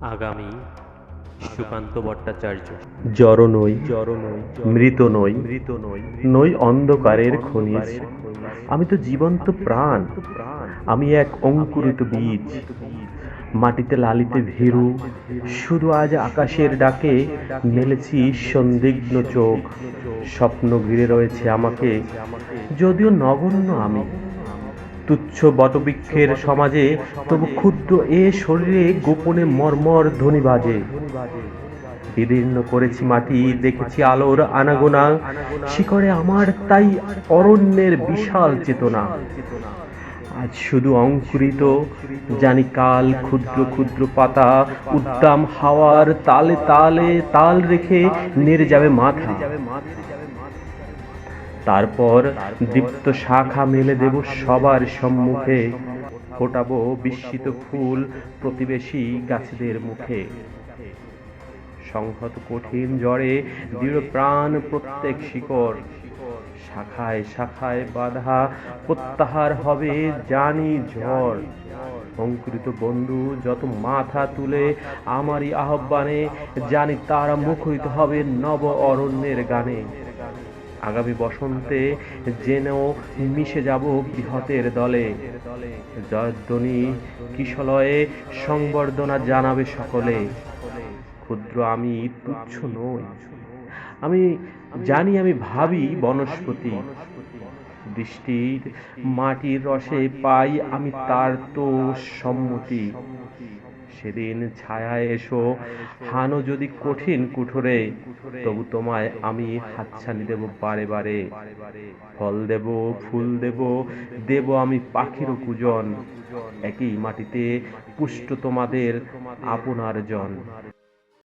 আগামী সুকান্ত ভট্টাচার্য। জড় নই জড় নই মৃত নই মৃত নই নই অন্ধকারের খনিজ। আমি তো জীবন্ত প্রাণ। আমি এক অঙ্কুরিত বীজ। মাটিতে লালিতে ভীরু। শুধু আজ আকাশের ডাকে মেলেছি সন্দিগ্ন চোখ। স্বপ্ন ঘিরে রয়েছে আমাকে। যদিও নগণ্য আমি। তুচ্ছ বটবৃক্ষের সমাজে তবু ক্ষুদ্র এ শরীরে গোপনে মর্মর ধ্বনি বাজে। বিদীর্ণ করেছি মাটি, দেখেছি আলোর আনাগোনা। শিকড়ে আমার তাই অরণ্যের বিশাল চেতনা। আজ শুধু অঙ্কুরিত, জানি কাল ক্ষুদ্র ক্ষুদ্র পাতা, উদ্দাম হাওয়ার তালে তালে তাল রেখে নেড়ে যাবে মাথা। তারপর দীপ্ত শাখা মেলে দেব সবার সম্মুখে। ফোটাবো বিস্মিত ফুল প্রতিবেশী গাছেদের মুখে। সংহত কঠিন জ্বরে দৃঢ় প্রাণ প্রত্যেক শিকড়। শাখায় শাখায় বাধা প্রত্যাহার হবে জানি ঝড়। অঙ্কুরিত বন্ধু যত মাথা তুলে আমারই আহ্বানে, জানি তারা মুখরিত হবে নব অরণ্যের গানে। আগামী বসন্তে জেনেও মিশে যাব বৃহতের দলে। জয়ধ্বনি কিশলয়ে সংবর্ধনা জানাবে সকলে। ক্ষুদ্র আমি তুচ্ছ নই। আমি জানি, আমি ভাবি বনস্পতি। বৃষ্টির মাটির রসে পাই আমি তার তো সম্মতি। সেদিন ছায়ায় এসো। হানো যদি কঠিন কুঠোরে, তবু তোমায় আমি হাতছানি দেব বারে বারে। ফল দেব, ফুল দেব দেব আমি পাখির কুজন। একই মাটিতে পুষ্ট তোমাদের আপনার জন।